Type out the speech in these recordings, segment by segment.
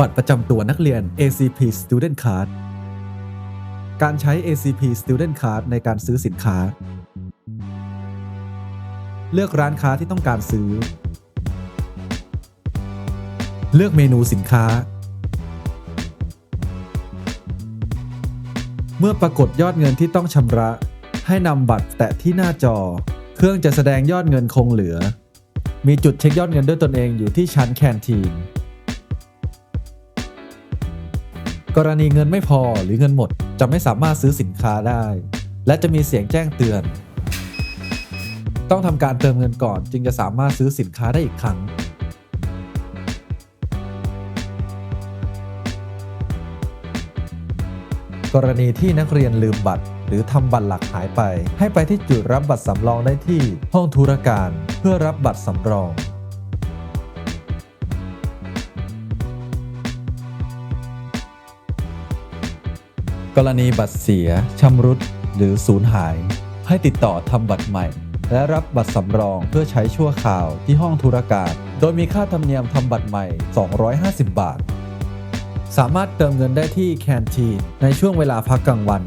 บัตรประจำตัวนักเรียน ACP Student Card การใช้ ACP Student Card ในการซื้อสินค้า เลือกร้านค้าที่ต้องการซื้อ เลือกเมนูสินค้า เมื่อปรากฏยอดเงินที่ต้องชำระ ให้นำบัตรแตะที่หน้าจอ เครื่องจะแสดงยอดเงินคงเหลือ มีจุดเช็คยอดเงินด้วยตนเองอยู่ที่ชั้นแคนทีน กรณีเงินไม่พอหรือเงินหมดจะไม่สามารถซื้อสินค้าได้ และจะมีเสียงแจ้งเตือน ต้องทำการเติมเงินก่อนจึงจะสามารถซื้อสินค้าได้อีกครั้ง กรณีที่นักเรียนลืมบัตร หรือทำบัตรหลักหายไป ให้ไปที่จุดรับบัตรสำรองได้ที่ห้องธุรการ เพื่อรับบัตรสำรอง กรณีบัตรเสียชำรุด หรือสูญหาย ให้ติดต่อทำบัตรใหม่ และรับบัตรสำรองเพื่อใช้ชั่วคราวที่ห้องธุรการ โดยมีค่าธรรมเนียมทำบัตรใหม่ 250 บาท สามารถเติมเงินได้ที่แคนทีนในช่วงเวลาพักกลางวัน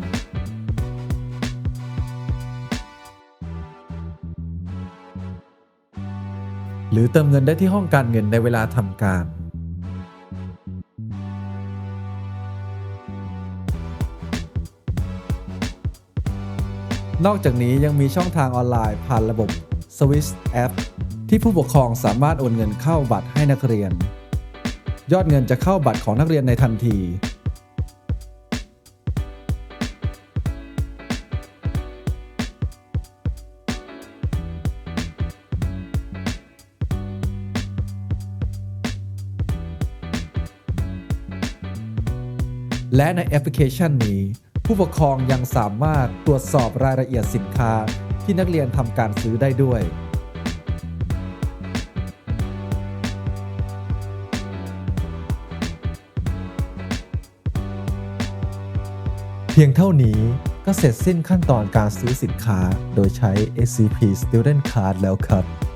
หรือเติมเงินได้ที่ห้องการเงินในเวลาทำการ นอกจากนี้ยังมีช่องทางออนไลน์ผ่านระบบ Swiss App ที่ผู้ปกครองสามารถโอนเงินเข้าบัตรให้นักเรียน ยอดเงินจะเข้าบัตรของนักเรียนในทันที และในแอปพลิเคชันนี้ ผู้ปกครองยังสามารถตรวจสอบรายละเอียดสินค้าที่นักเรียนทำการซื้อได้ด้วย เพียงเท่านี้ก็เสร็จสิ้นขั้นตอนการซื้อสินค้าโดยใช้ SCP Student Card แล้วครับ